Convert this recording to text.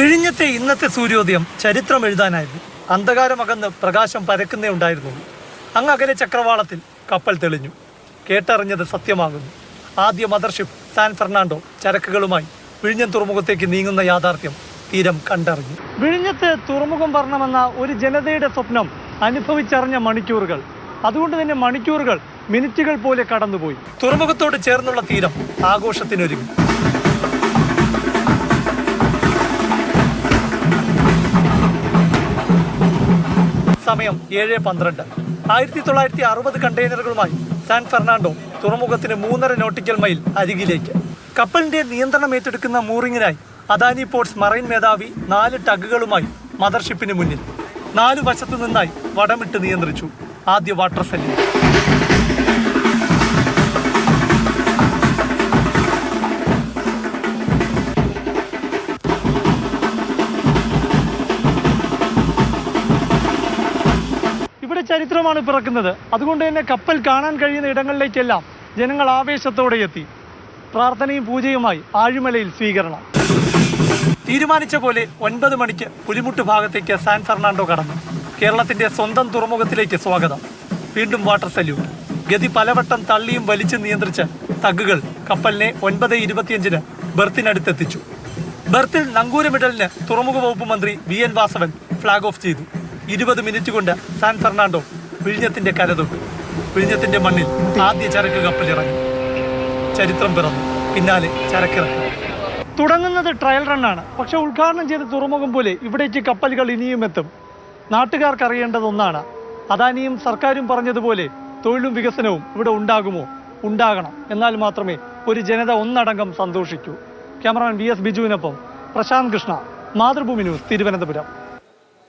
വിഴിഞ്ഞത്തെ ഇന്നത്തെ സൂര്യോദയം ചരിത്രം എഴുതാനായിരുന്നു. അന്ധകാരമകന്ന് പ്രകാശം പരക്കുന്നേ ഉണ്ടായിരുന്നു. അങ്ങ് അകലെ ചക്രവാളത്തിൽ കപ്പൽ തെളിഞ്ഞു. കേട്ടറിഞ്ഞത് സത്യമാകുന്നു. ആദ്യ മദർഷിപ്പ് സാൻ ഫെർണാണ്ടോ ചരക്കുകളുമായി വിഴിഞ്ഞം തുറമുഖത്തേക്ക് നീങ്ങുന്ന യാഥാർത്ഥ്യം തീരം കണ്ടറിഞ്ഞു. വിഴിഞ്ഞത്ത് തുറമുഖം വരണമെന്ന ഒരു ജനതയുടെ സ്വപ്നം അനുഭവിച്ചറിഞ്ഞ മണിക്കൂറുകൾ. അതുകൊണ്ട് തന്നെ മണിക്കൂറുകൾ മിനിറ്റുകൾ പോലെ കടന്നുപോയി. തുറമുഖത്തോട് ചേർന്നുള്ള തീരം ആഘോഷത്തിനൊരുങ്ങി. സമയം ഏഴ് പന്ത്രണ്ട്. ആയിരത്തി തൊള്ളായിരത്തി അറുപത് കണ്ടെയ്നറുകളുമായി സാൻ ഫെർണാണ്ടോ തുറമുഖത്തിന് മൂന്നര നോട്ടിക്കൽ മൈൽ അരികിലേക്ക്. കപ്പലിന്റെ നിയന്ത്രണം ഏറ്റെടുക്കുന്ന മൂറിങ്ങിനായി അദാനി പോർട്സ് മറൈൻ മേധാവി നാല് ടഗുകളുമായി മദർഷിപ്പിന് മുന്നിൽ. നാലു വശത്തു നിന്നായി വടമിട്ട് നിയന്ത്രിച്ചു ആദ്യ വാട്ടർ സെല്ലിൽ ചരിത്രമാണ് പിറക്കുന്നത്. അതുകൊണ്ട് തന്നെ കപ്പൽ കാണാൻ കഴിയുന്ന ഇടങ്ങളിലേക്കെല്ലാം ജനങ്ങൾ ആവേശത്തോടെ എത്തി. പ്രാർത്ഥനയും പൂജയുമായി ആഴിമലയിൽ സ്വീകരണം. തീരുമാനിച്ച പോലെ ഒൻപത് മണിക്ക് പുലിമുട്ട് ഭാഗത്തേക്ക് സാൻ ഫെർണാണ്ടോ കടന്നു. കേരളത്തിന്റെ സ്വന്തം തുറമുഖത്തിലേക്ക് സ്വാഗതം. വീണ്ടും വാട്ടർ സല്യൂട്ട്. ഗതി പലവട്ടം തള്ളിയും വലിച്ചു നിയന്ത്രിച്ച തഗ്ഗുകൾ കപ്പലിനെ ഒൻപത് ഇരുപത്തിയഞ്ചിന് ബർത്തിനടുത്തെത്തിച്ചു. ബർത്തിൽ നങ്കൂരമിടലിന് തുറമുഖ വകുപ്പ് മന്ത്രി V N Vasavan flag off ചെയ്തു. ഇരുപത് മിനിറ്റ് കൊണ്ട് സാൻ ഫെർണാണ്ടോ വിഴിഞ്ഞത്തിന്റെ കരതും വിഴിഞ്ഞത്തിന്റെ മണ്ണിൽ ആദ്യ ചരക്ക് കപ്പലിറങ്ങി. ചരിത്രം പിറന്നു. പിന്നാലെ ചരക്കിറക്കി. തുടങ്ങുന്നത് ട്രയൽ റണ്ണാണ് പക്ഷെ ഉദ്ഘാടനം ചെയ്ത തുറമുഖം പോലെ ഇവിടേക്ക് കപ്പലുകൾ ഇനിയും എത്തും. നാട്ടുകാർക്ക് അറിയേണ്ടത് ഒന്നാണ്. അദാനിയും സർക്കാരും പറഞ്ഞതുപോലെ തൊഴിലും വികസനവും ഇവിടെ ഉണ്ടാകുമോ? ഉണ്ടാകണം. എന്നാൽ മാത്രമേ ഒരു ജനത ഒന്നടങ്കം സന്തോഷിക്കൂ. ക്യാമറമാൻ വി എസ് ബിജുവിനൊപ്പം പ്രശാന്ത് കൃഷ്ണ മാതൃഭൂമി ന്യൂസ് തിരുവനന്തപുരം.